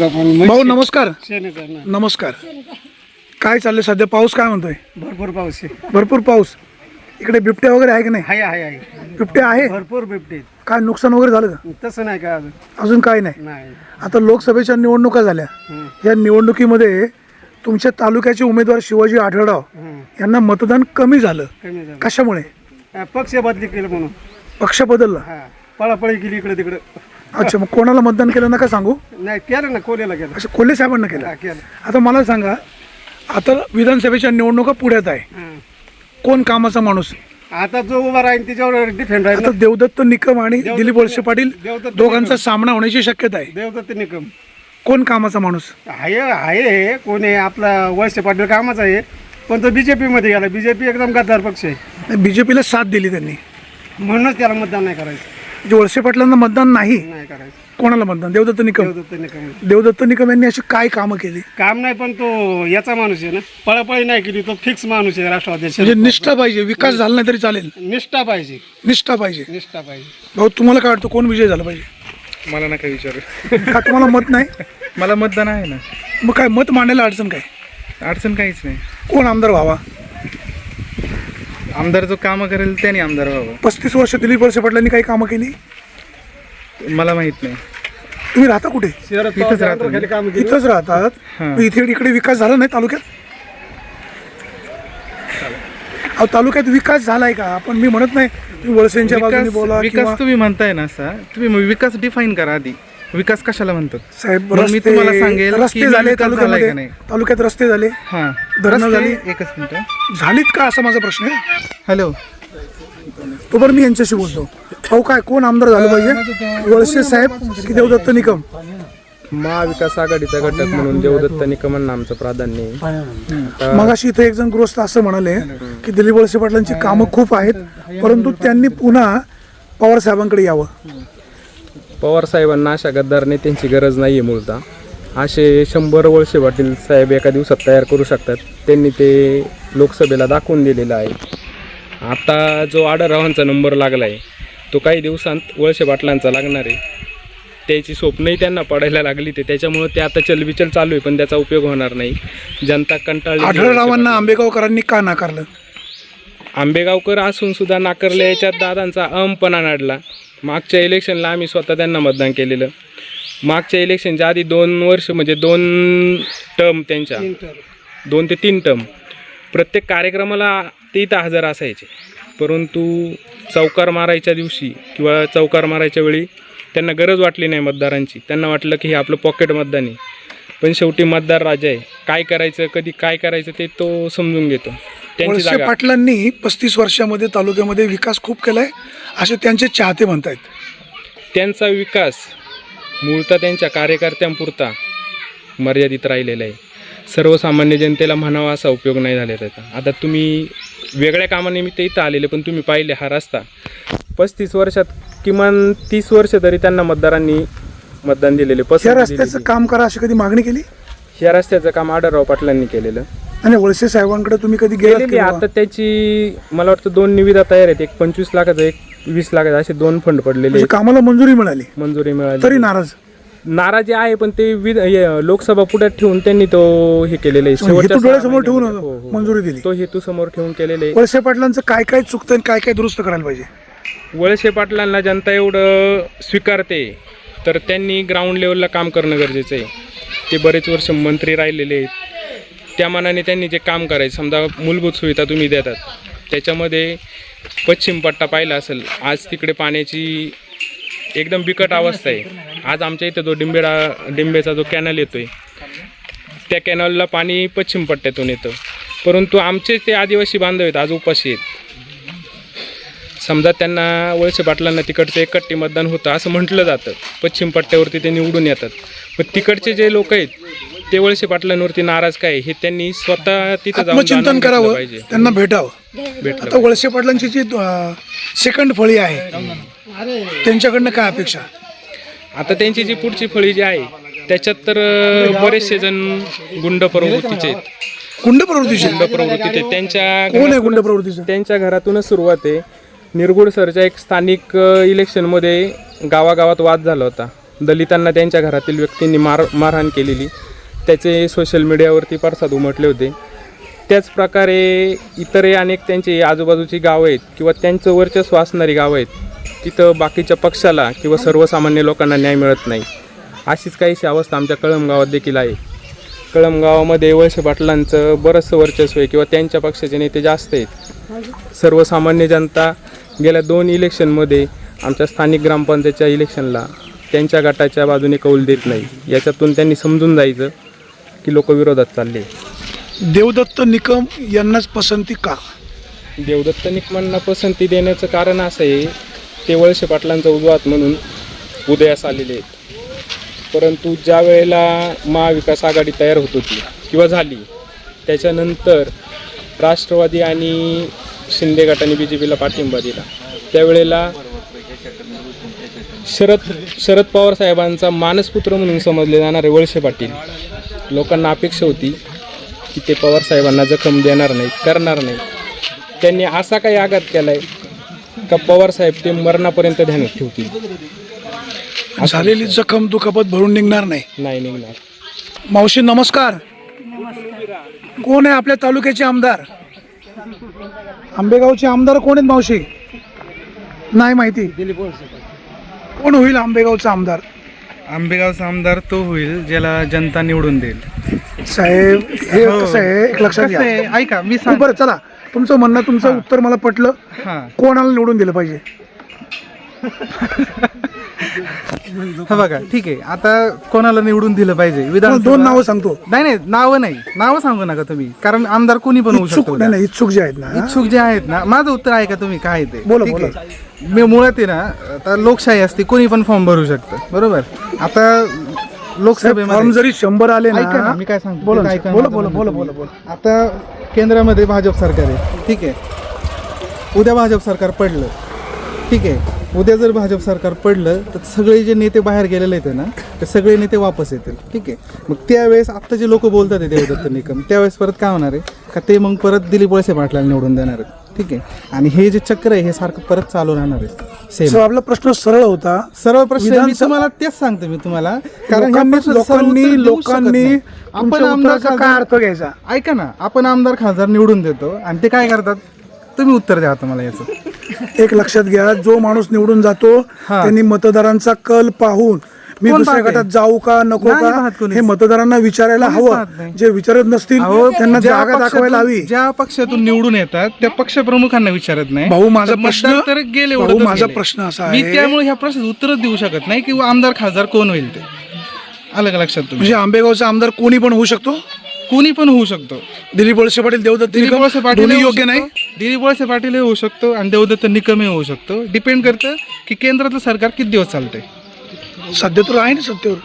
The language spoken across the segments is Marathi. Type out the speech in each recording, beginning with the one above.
भाऊ नमस्कार. नमस्कार. काय चाललंय सध्या? पाऊस काय म्हणतोय? भरपूर पाऊस आहे. भरपूर पाऊस. इकडे बिबट्या वगैरे आहे की नाही? हाय आहे आहे. बिबट्या आहे? भरपूर बिबटे आहेत. काय नुकसान वगैरे झालं का? तसं नाही का अजून? अजून काय नाही. नाही. आता लोकसभेच्या निवडणुका झाल्या. हम्म. या निवडणुकीमध्ये तुमच्या तालुक्याचे उमेदवार शिवाजी आढळराव हम्म. यांना मतदान कमी झालं. कमी झालं. कशामुळे? हा, पक्ष बदली केलं म्हणून. पक्ष बदलला. हा. पळापळी केली इकडे तिकडे. अच्छा मग कोणाला मतदान केलं? नका सांगू. नाही केलं ना कोलेला केलं. अच्छा कोल्हे साहेबांना केलं. हा केलं. आता मला सांगा आता विधानसभेच्या निवडणुका पुढ्यात आहे. हा. कोण कामाचा माणूस? आता जो उभा राहील त्याच्यावर डिफेंड राहील आता देवदत्त निकम आणि देवदत्त- दिलीप वळसे पाटील देवदत्त दोघांचा सामना होण्याची शक्यता आहे. देवदत्त निकम. कोण कामाचा माणूस? आहे आहे कोण आहे? आपला वैश्य पाटील कामाचा आहे. पण तो बीजेपी मध्ये गेला. बीजेपी एकदम गद्दार पक्ष आहे. बीजेपीला साथ दिली त्यांनी. म्हणूनच त्याला मतदान नाही करायचं. म्हणजे वळसे पाटलांना मतदान नाही. नाही करायचं. कोणाला मतदान? देवदत्त निकम. देवदत्त निकम. देवदत्त निकम यांनी अशी काय कामं केली? काम नाही पण तो याचा माणूस आहे ना. पळापळी नाही केली तो फिक्स माणूस आहे राष्ट्रवादी म्हणजे निष्ठा पाहिजे विकास झाला नाही तरी चालेल. निष्ठा पाहिजे. निष्ठा पाहिजे. निष्ठा पाहिजे. भाऊ तुम्हाला काय वाटतं कोण विजय झाला पाहिजे? मला नका विचारू. का तुम्हाला मत नाही? मला मतदान आहे ना. मग काय मत मांडायला अडचण काय? अडचण काहीच नाही. कोण आमदार व्हावा? आमदार जो कामं करेल त्याने आमदार व्हावं. पस्तीस वर्ष दिलीप वळसे पाटलांनी काही कामं केली? मला माहीत नाही. तुम्ही राहता कुठे? इथंच राहतो मी. इथंच राहतात. मग इथे इकडे विकास झाला नाही तालुक्यात? अहो तालुक्यात विकास झालाय का? आपण मी म्हणत नाही तुम्ही वळसेंच्या बाजूने विकास बोला किंवा विकास तुम्ही म्हणताय ना असा तुम्ही मग विकास डिफाईन करा आधी. विकास कशाला म्हणतात? साहेब मग मी रस्ते तुम्हाला सांगेल की रस्ते झाले विकास झालाय तालुक्यामध्ये नाही. तालुक्यात रस्ते झाले. हां. धरणं रस्ते- झाली? एकच मिनिट. झालीत का असा माझा प्रश्न आहे? हॅलो. तोपर्यंत मी यांच्याशी बोलतो. अहो काय कोण आमदार झालं पाहिजे? वळसे साहेब की देवदत्त निकम? महाविकास आघाडीचा घटक म्हणून देवदत्त निकमांना आमचं प्राधान्य आहे. मगाशी इथे एक जण गृहस्थ असं म्हणाले की दिलीप वळसे पाटलांची कामं खूप आहेत परंतु त्यांनी पुन्हा पवार साहेबांकडे यावं. पवार साहेबांना अशा गद्दार नेत्यांची गरज नाही आहे मूळतः असे शंभर वळसे पाटील साहेब एका दिवसात तयार करू शकतात. त्यांनी ते लोकसभेला दाखवून दिलेलं आहे. आता जो आडररावांचा नंबर लागला आहे तो काही दिवसांत वळसे पाटलांचा लागणार आहे. त्याची स्वप्नही त्यांना पडायला लागली ते त्याच्यामुळं ते आता चलबिचल चालू आहे पण त्याचा उपयोग होणार नाही. जनता कंटाळली आढळरावांना आंबेगावकरांनी का नाकारलं? आंबेगावकर असून सुद्धा नाकारले याच्यात दादांचा अहमपणा नाडला. मागच्या इलेक्शनला आम्ही स्वतः त्यांना मतदान केलेलं. मागच्या इलेक्शनच्या आधी दोन वर्ष म्हणजे दोन टर्म त्यांच्या. दोन ते तीन टर्म. प्रत्येक कार्यक्रमाला ते इथं हजर असायचे. परंतु चौकार मारायच्या दिवशी किंवा चौकार मारायच्या वेळी त्यांना गरज वाटली नाही मतदारांची. त्यांना वाटलं की हे आपलं पॉकेट मतदान आहे. पण शेवटी मतदार राजा आहे. काय करायचं कधी काय करायचं ते तो समजून घेतो. त्यांची वळसे जागा. पाटलांनी पस्तीस वर्षामध्ये तालुक्यामध्ये विकास खूप केलाय असे त्यांचे चाहते म्हणतायत. त्यांचा विकास मूळतः त्यांच्या कार्यकर्त्यांपुरता मर्यादित राहिलेला आहे. सर्वसामान्य जनतेला म्हणावा असा उपयोग नाही झाला त्याचा. आता तुम्ही वेगळ्या कामानिमित्त इथं आलेले पण तुम्ही पाहिले हा रस्ता. पस्तीस वर्षात किमान तीस वर्ष तरी त्यांना मतदारांनी मतदान दिलेले या पसंती रस्त्याचं दिलेली. काम करा अशी कधी मागणी केली या रस्त्याचं काम आढळराव पाटलांनी केलेलं आणि वळसे साहेबांकडे तुम्ही कधी केलेली आहे. आता त्याची मला वाटतं दोन निविदा तयार आहेत एक पंचवीस लाखाचा एक वीस लाखाचा असे दोन फंड पडलेले म्हणजे आहेत. कामाला मंजुरी मिळाली मंजुरी मिळाली तरी नाराज नाराजी आहे पण ते विध हे, लोकसभा पुढ्यात ठेवून त्यांनी तो हे केलेलं आहे हेतू शेवटच्या डोळ्यासमोर महिन्यामध्ये. ठेवून हो, हो. मंजुरी दिली तो हेतू समोर ठेवून केलेले. वळसे पाटलांचं काय काय चुकतं आणि काय काय दुरुस्त करायला पाहिजे वळसे पाटलांना जनता एवढं स्वीकारते तर त्यांनी ग्राउंड लेवलला काम करणं गरजेचं आहे. ते बरेच वर्ष मंत्री राहिलेले आहेत. त्या मानाने त्यांनी जे काम करायचं समजा मूलभूत सुविधा तुम्ही देतात त्याच्यामध्ये पश्चिम पट्टा पाहिला असेल आज तिकडे पाण्याची एकदम बिकट अवस्था आहे. आज आमच्या इथं जो डिंबेडा डिंबेचा जो कॅनल येतो आहे त्या कॅनलला पाणी पश्चिम पट्ट्यातून येतं. परंतु आमचे ते आदिवासी बांधव आहेत आज उपाशी आहेत. समजा त्यांना वळसे पाटलांना तिकडचं एकट्टी मतदान होतं असं म्हटलं जातं. पश्चिम पट्ट्यावरती ते निवडून येतात. पण तिकडचे जे लोक आहेत ते वळसे पाटलांवरती नाराज काय? हे त्यांनी स्वतः तिथं जाऊन आत्मचिंतन जाणून घेतलं करावं पाहिजे. त्यांना भेटावं. भेटलं आता वळसे पाटलांची जी सेकंड फळी आहे त्यांच्याकडनं काय अपेक्षा? आता त्यांची जी पुढची फळी जी आहे त्याच्यात तर अं, बरेचसे जण गुंड प्रवृत्तीचे आहेत. गुंड प्रवृत्तीचे? गुंड प्रवृत्तीचे. आहेत. त्यांच्या कोण आहे गुंड प्रवृत्तीचं? त्यांच्या घरातूनच सुरुवात आहे. निरगुड सरच्या एक स्थानिक इलेक्शनमध्ये गावागावात वाद झाला होता. दलितांना त्यांच्या घरातील व्यक्तींनी मार मारहाण केलेली. त्याचे सोशल मीडियावरती पडसाद उमटले होते. त्याच प्रकारे इतरही अनेक त्यांची आजूबाजूची गावं आहेत किंवा त्यांचं वर्चस्व असणारी गावं आहेत तिथं बाकीच्या पक्षाला किंवा सर्वसामान्य लोकांना न्याय मिळत नाही. अशीच काहीशी अवस्था आमच्या कळमगावात देखील आहे. कळमगावामध्ये वळसे पाटलांचं बरंचसं वर्चस्व आहे किंवा त्यांच्या पक्षाचे नेते जास्त आहेत. सर्वसामान्य जनता गेल्या दोन इलेक्शनमध्ये आमच्या स्थानिक ग्रामपंचायतच्या इलेक्शनला त्यांच्या गटाच्या बाजूने कौल देत नाही. याच्यातून त्यांनी समजून जायचं की लोक विरोधात चालले. देवदत्त निकम यांनाच पसंती का? देवदत्त निकमांना पसंती देण्याचं कारण असं आहे ते वळसे पाटलांचा उजवात म्हणून उदयास आलेले आहेत. परंतु ज्या वेळेला महाविकास आघाडी तयार होत होती किंवा झाली त्याच्यानंतर राष्ट्रवादी आणि शिंदे गटाने बी जे पीला पाठिंबा दिला. त्यावेळेला शरद शरद पवार साहेबांचा मानसपुत्र म्हणून समजले जाणारे वळसे पाटील लोकांना अपेक्षा होती की ते पवार साहेबांना जखम देणार नाही करणार नाही. त्यांनी असा काही आघात केलाय का पवार साहेब ते मरणापर्यंत ध्यानात ठेवतील? झालेली जखम दुखापत भरून निघणार नाही. नाही निघणार. मावशी नमस्कार. कोण आहे आपल्या तालुक्याचे आमदार? आंबेगावचे आमदार कोण आहेत मावशी? नाही माहिती. कोण होईल आंबेगावचा आमदार? आंबेगावचा आमदार तो होईल ज्याला जनता निवडून देईल. साहेब हे कसं आहे? एक लक्षात घ्या. ऐका मी हो, सांग बरं चला. तुमचं म्हणणं तुमचं उत्तर मला पटलं. हां. कोणाला निवडून दिलं पाहिजे? हा बघा ठीक आहे. आता कोणाला निवडून दिलं पाहिजे? विधान दोन नावं सांगतो. नाही नाही नावं नाही. नावं सांगू नका तुम्ही. कारण आमदार कोणी पण होऊ इच्छुक शकतो नाही नाही इच्छुक जे आहेत ना इच्छुक जे आहेत ना माझं उत्तर आहे का तुम्ही? काय ते? बोला, ठीक बोला. आहे? मी मुळात आहे ना आता लोकशाही असते कोणी पण फॉर्म भरू शकतं. बरोबर? आता फॉर्म लोकसभेमध्ये जरी शंभर आले ऐका ना मी काय सांगतो? बोला ते ना, ऐका बोला बोला बोला. बोला बोला. आता केंद्रामध्ये भाजप सरकार आहे. ठीक आहे. उद्या भाजप सरकार पडलं. ठीक आहे. उद्या जर भाजप सरकार पडलं तर सगळे जे नेते बाहेर गेलेले आहेत ना ते सगळे नेते वापस येतील. ठीक आहे. मग त्यावेळेस आत्ता जे लोक बोलतात आहे देवदत्त निकम त्यावेळेस परत काय होणार आहे? का ते मग परत दिलीप वळसे पाटलाला निवडून देणार आहेत? ठीक आहे. आणि हे जे चक्र आहे हे सारखं परत चालू राहणार आहे. सेम सर आपला प्रश्न सरळ होता. सर्व प्रश्न मी विधानसभा- तुम्हाला तेच सांगतो मी तुम्हाला. कारण ह्या लोकांनी प्रश्नाचं सर्व उत्तर लोकांनी देऊ शकत लोकांनी नाही. तुमच्या उत्तराचा काय खासदार- अर्थ घ्यायचा? ऐका ना. आपण आमदार खासदार निवडून देतो आणि ते काय करतात? तुम्ही उत्तर द्या आता मला याचं. एक लक्षात घ्या जो माणूस निवडून जातो. त्यांनी मतदारांचा कल पाहून मी दुसऱ्या? गटात जाऊ का नको नाही का. हे मतदारांना विचारायला हवं नाही. जे विचारत नसतील त्यांना जागा दाखवायला हवी ज्या पक्षातून निवडून येतात त्या पक्षप्रमुखांना विचारत नाही भाऊ, माझा प्रश्न- तर गेले भाऊ, माझा. प्रश्न असा मी आहे- त्यामुळे ह्या प्रश्नाचं उत्तरच देऊ शकत नाही किंवा आमदार खासदार कोण होईल ते आलं का लक्षात म्हणजे आंबेगावचा आमदार कोणी पण होऊ शकतो कोणी पण होऊ शकतो दिलीप वळसे पाटील देवदत्त दिलीप वळसे पाटील योग्य शकतो. दिलीप वळसे पाटील होऊ शकतो आणि देवदत्त निकमही होऊ शकतो. डिपेंड करतं की केंद्रातलं सरकार किती दिवस चालतंय? सध्या तर आहे ना सत्तेवर.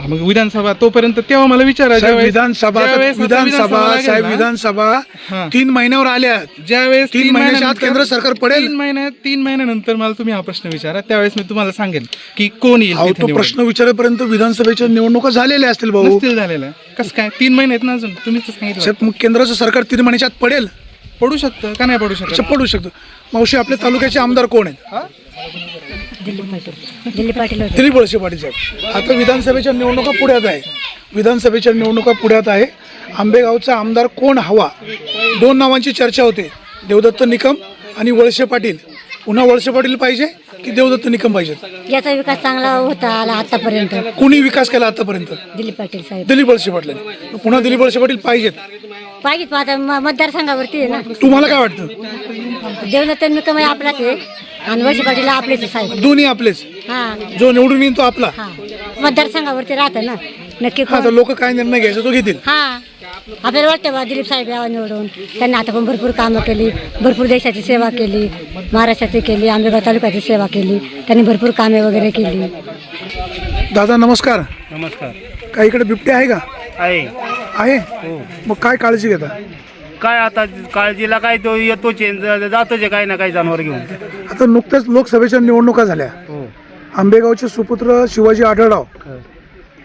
हा, मग विधानसभा तोपर्यंत तेव्हा मला विचारा साहेब ज्यावेळेस- विधानसभा ज्यावेळेस आता विधानसभा लागेल साहेब ना, विधानसभा हा. तीन महिन्यावर आल्या. ज्यावेळेस तीन महिन्याच्या आत महिन्यानंतर- केंद्र सरकार पडेल? तीन महिन्यात तीन महिन्यानंतर मला तुम्ही हा प्रश्न विचारा. त्यावेळेस मी तुम्हाला सांगेन की कोण येईल अहो तिथे तो निवडून. प्रश्न विचारेपर्यंत विधानसभेच्या निवडणुका झालेल्या असतील भाऊ. नसतील झालेलं कसं काय? तीन महिने आहेत ना अजून? तुम्हीच तर सांगितलं साहेब मग केंद्राचं सरकार तीन महिन्याच्या आत पडेल. पडू शकतं का नाही पडू शकत? अच्छा, पडू शकतो. मावशी आपल्या तालुक्याचे आमदार कोण आहेत? दिलीप पाटील होते. दिलीप वळसे पाटील साहेब. आता विधानसभेच्या निवडणुका पुढ्यात आहे. विधानसभेच्या निवडणुका पुढ्यात आहे. आंबेगावचा आमदार कोण हवा? दोन नावांची चर्चा होते. देवदत्त निकम आणि वळसे पाटील. पुन्हा वळसे पाटील पाहिजे? की देवदत्त निकम पाहिजे? याचा विकास चांगला होता आला आतापर्यंत. कुणी विकास केला आतापर्यंत? दिलीप पाटील साहेब. दिलीप वळसे पाटलांनी. पुन्हा दिलीप वळसे पाटील पाहिजेत. पाहिजेत आता म- मतदारसंघावरती आहे ना. तुम्हाला काय वाटतं? देवदत्त निकम आहे आपलाच आहे. आणि वर्षी पाटील आपलेच आहे साहेब. दोन्ही आपलेच. हा. जो निवडून येईल तो आपला. हा. मतदारसंघावरती राहतं ना. नक्की हा तर कोण लोक काय निर्णय घ्यायचा तो घेतील. हा. आपल्याला वाटतं बा दिलीप साहेब यावं निवडून. त्यांनी आता पण भरपूर कामं केली भरपूर देशाची सेवा केली महाराष्ट्राची केली आंबेगाव तालुक्याची सेवा केली त्यांनी भरपूर कामे वगैरे केली. दादा नमस्कार. नमस्कार. काही इकडे बिबटे आहे का? आहे. आहे? मग काय काळजी घेता? काय आता काळजीला काय तो येतो चेंज जातोच आहे काही ना काही जनावर घेऊन. आता नुकत्याच लोकसभेच्या निवडणुका झाल्या. हो. आंबेगावचे सुपुत्र शिवाजी आढळराव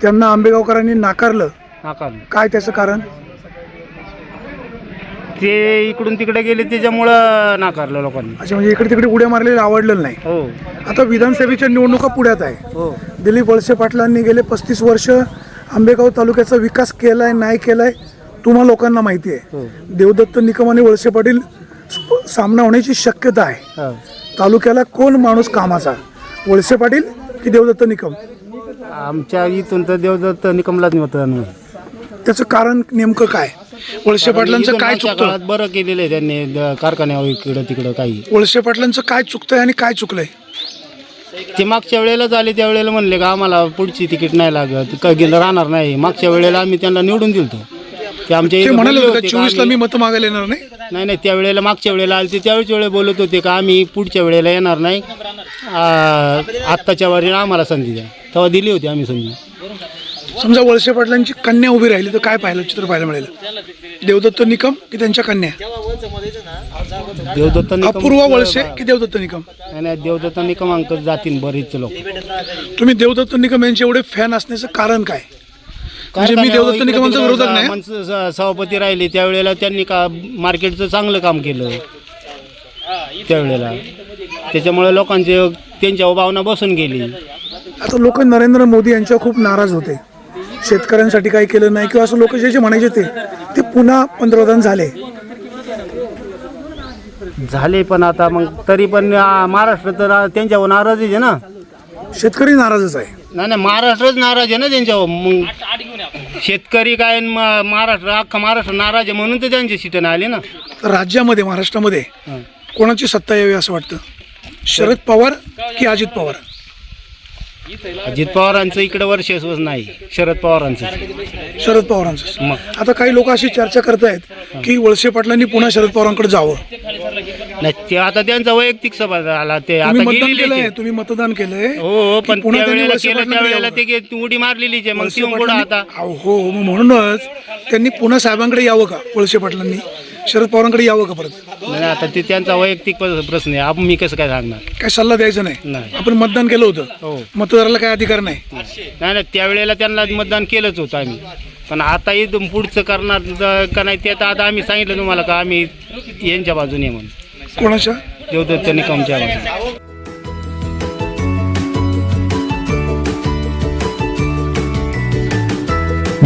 त्यांना आंबेगावकरांनी नाकारलं. नाकारलं. काय त्याचं कारण? ते इकडून तिकडे गेले त्याच्यामुळं नाकारलं लोकांनी. अच्छा म्हणजे इकडे तिकडे उड्या मारलेलं आवडलेलं नाही. हो. आता विधानसभेच्या निवडणुका पुढ्यात आहे. दिलीप वळसे पाटलांनी गेले पस्तीस वर्ष आंबेगाव तालुक्याचा विकास केलाय नाही केलाय तुम्हा लोकांना माहिती आहे. देवदत्त निकम आणि वळसे पाटील स्प- सामना होण्याची शक्यता आहे. तालुक्याला कोण माणूस कामाचा? वळसे पाटील की देवदत्त निकम? आमच्या इथून तर देवदत्त निकमलाच मतदान होईल. त्याचं कारण नेमकं काय? वळसे पाटलांचं काय चुकतं? काळात बरं केलेलं आहे त्यांनी द- कारखान्यावर इकडं तिकडं काही. वळसे पाटलांचं काय चुकतंय आणि काय चुकलंय? ते मागच्या वेळेला झाले त्या वेळेला म्हणले का आम्हाला पुढची तिकीट नाही लागत का गेलं राहणार नाही. मागच्या वेळेला आम्ही त्यांना निवडून दिलतो. ते आमच्या ते इथं म्हणाले बोलले होते होते का का चोवीसला मी आम्ही- मतं मागायला येणार नाही? नाही नाही त्या वेळेला मागच्या वेळेला आले ते त्यावेळेस वेळे बोलत होते का आम्ही पुढच्या वेळेला येणार नाही. आ, आत्ताच्या वेळेला आम्हाला संधी द्या. तेव्हा दिली होती आम्ही संधी. समजा वळसे पाटलांची कन्या उभी राहिली तर काय पाहिलं चित्र पाहायला मिळेल? देवदत्त निकम की त्यांच्या कन्या? देवदत्त निकम अपूर्वा वळसे की देवदत्त निकम? नाही नाही देवदत्त निकम अंक जातील बरेच लोक. तुम्ही देवदत्त निकम यांचे एवढे फॅन असण्याचं कारण काय? म्हणजे मी देवदत्त निकमांचा विरोधक नाही. स- सभापती राहिले त्यावेळेला त्यांनी का मार्केटचं चांगलं काम केलं. त्यावेळेला. त्याच्यामुळे लोकांचे त्यांच्या भावना बसून गेली. आता लोक नरेंद्र मोदी यांच्यावर खूप नाराज होते. शेतकऱ्यांसाठी काही केलं नाही किंवा असं लोक जे जे म्हणायचे ते ते पुन्हा पंतप्रधान झाले. झाले पण आता मग तरी पण आ, महाराष्ट्र तर आ, त्यांच्यावर नाराज आहे ना? शेतकरी नाराजच आहे. नाही नाही महाराष्ट्रच नाराज आहे ना त्यांच्यावर? मग शेतकरी काय न म- महाराष्ट्र अख्खा महाराष्ट्र नाराज आहे म्हणून तर त्यांचे सीटं नाही आले ना? तर राज्यामध्ये महाराष्ट्रामध्ये. कोणाची सत्ता यावी असं वाटतं? शरद पवार की अजित पवार? अजित पवारांचं इकडे वर्षस्वच नाही. शरद पवारांचं. शरद पवारांचं. मग? आता काही लोक अशी चर्चा करतायत की वळसे पाटलांनी पुन्हा शरद पवारांकडे जावं. नाही ते आता त्यांचा वैयक्तिक सभा झाला. ते आता तुम्ही मतदान गेलेले केलंय ते. तुम्ही मतदान केलंय हो हो की पण पुन्हा त्यांनी त्यावेळेला वळसे केलं पाटलांकडे त्यावेळेला यावं? ते गे- उडी मारलेलीच आहे मग वळसे ती पुढं पाटलांनी- आता. अहो, हो मग म्हणूनच त्यांनी पुन्हा साहेबांकडे यावं का वळसे पाटलांनी? शरद पवारांकडे यावं का परत? नाही आता ते त्यांचा वैयक्तिक प- प्रश्न आहे. आपण मी कसं काय सांगणार? काय सल्ला द्यायचा नाही? नाही. आपण मतदान केलं हो. होतं मतदाराला काय अधिकार नाही? नाही नाही त्यावेळेला त्यांना मतदान केलंच होतं आम्ही. पण आता इथून पुढचं करणार ज- का नाही ते तर आता आम्ही सांगितलं तुम्हाला का आम्ही यांच्या बाजूने आहे म्हणून. कोणाच्या? देवदत्त निकमच्या बाजूने.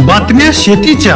बातम्या शेतीच्या.